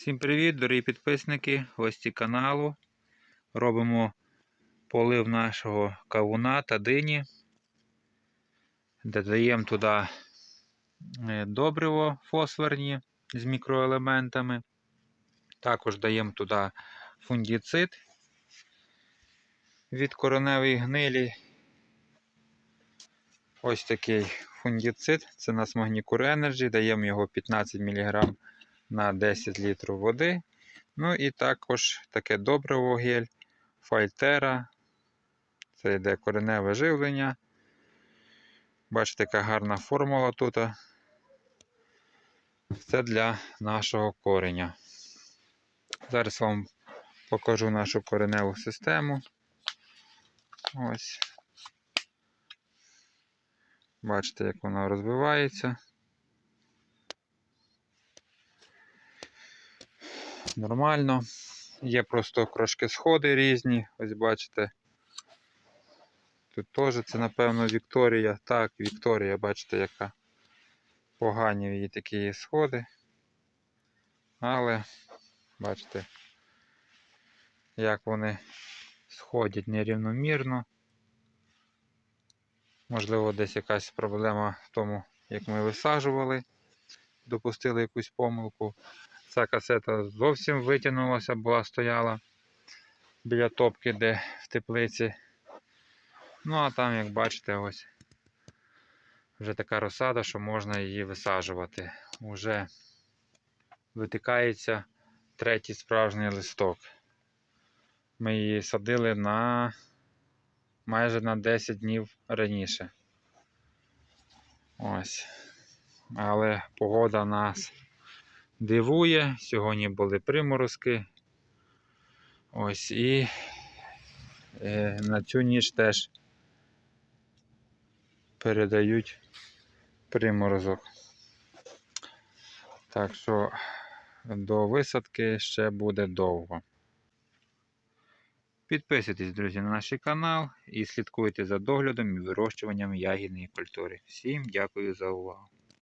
Всім привіт, дорогі підписники, гості каналу. Робимо полив нашого кавуна та дині. Додаємо туди е, добриво фосфорні з мікроелементами. Також даємо туди фунгіцид від кореневої гнилі. Ось такий фунгіцид. Це у нас Magnicure Energy. Даємо його 15 мг на 10 літрів води. Ну і також таке добриво гель, фальтера. Це йде кореневе живлення. Бачите, яка гарна формула тут. Це для нашого кореня. Зараз вам покажу нашу кореневу систему. Ось. Бачите, як вона розвивається. Нормально. Є просто трошки сходи різні. Ось бачите. Тут теж це, напевно, Вікторія. Так, Вікторія, бачите, яка погані її такі сходи. Але, бачите, як вони сходять нерівномірно. Можливо, десь якась проблема в тому, як ми висаджували, допустили якусь помилку. Ця касета зовсім витягнулася, була стояла біля топки, де в теплиці. Ну, а там, як бачите, ось вже така розсада, що можна її висаджувати. Уже витикається третій справжній листок. Ми її садили на майже на 10 днів раніше. Ось. Але погода нас дивує. Сьогодні були приморозки. Ось і е, на цю ніч теж передають приморозок. Так що до висадки ще буде довго. Підписуйтесь, друзі, на наш канал і слідкуйте за доглядом і вирощуванням ягідної культури. Всім дякую за увагу!